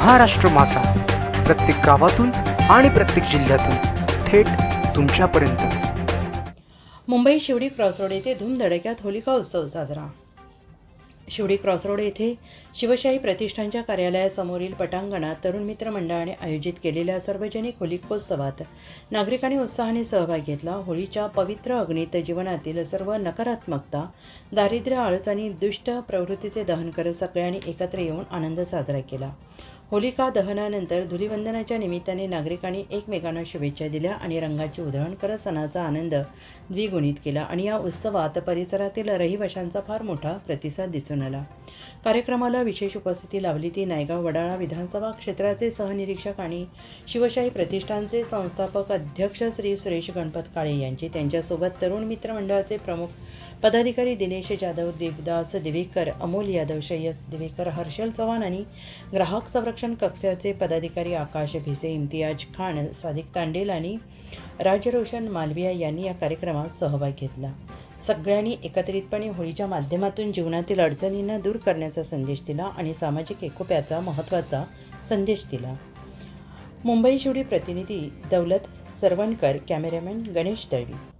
महाराष्ट्र मासा प्रत्येक गावातून आणि प्रत्येक जिल्ह्यातून थेट तुमच्यापर्यंत. मुंबई शिवडी क्रॉसरोड येथे धूमधडक्यात होलिका उत्सव साजरा. शिवडी क्रॉसरोड येथे शिवशाही प्रतिष्ठानच्या कार्यालयासमोरील पटांगणात तरुण मित्र मंडळाने आयोजित केलेल्या सार्वजनिक होलिकोत्सवात नागरिकांनी उत्साहाने सहभाग घेतला. होळीच्या पवित्र अग्नीत जीवनातील सर्व नकारात्मकता दारिद्र्य आळस आणि दुष्ट प्रवृत्तीचे दहन करत सगळ्यांनी एकत्र येऊन आनंद साजरा केला. होलिका दहनानंतर धुलिवंदनाच्या निमित्ताने नागरिकांनी एकमेकांना शुभेच्छा दिल्या आणि रंगाची उधळण करत सणाचा आनंद द्विगुणित केला आणि या उत्सवात परिसरातील रहिवाशांचा फार मोठा प्रतिसाद दिसून आला. कार्यक्रमाला विशेष उपस्थिती लावली ती नायगाव वडाळा विधानसभा क्षेत्राचे सहनिरीक्षक आणि शिवशाही प्रतिष्ठानचे संस्थापक अध्यक्ष श्री सुरेश गणपत काळे यांची त्यांच्यासोबत तरुण मित्रमंडळाचे प्रमुख पदाधिकारी दिनेश जाधव देवदास दिवेकर अमोल यादव शय्यस दिवेकर हर्षल चव्हाण आणि ग्राहक संरक्षण संरक्षण कक्षाचे पदाधिकारी आकाश भिसे इम्तियाज खान सादिक तांडेल आणि राजरोशन मालविया यांनी या कार्यक्रमात सहभाग घेतला. सगळ्यांनी एकत्रितपणे होळीच्या माध्यमातून जीवनातील अडचणींना दूर करण्याचा संदेश दिला आणि सामाजिक एकोप्याचा महत्त्वाचा संदेश दिला. मुंबई शिवडी प्रतिनिधी दौलत सरवणकर कॅमेरामॅन गणेश दळवी.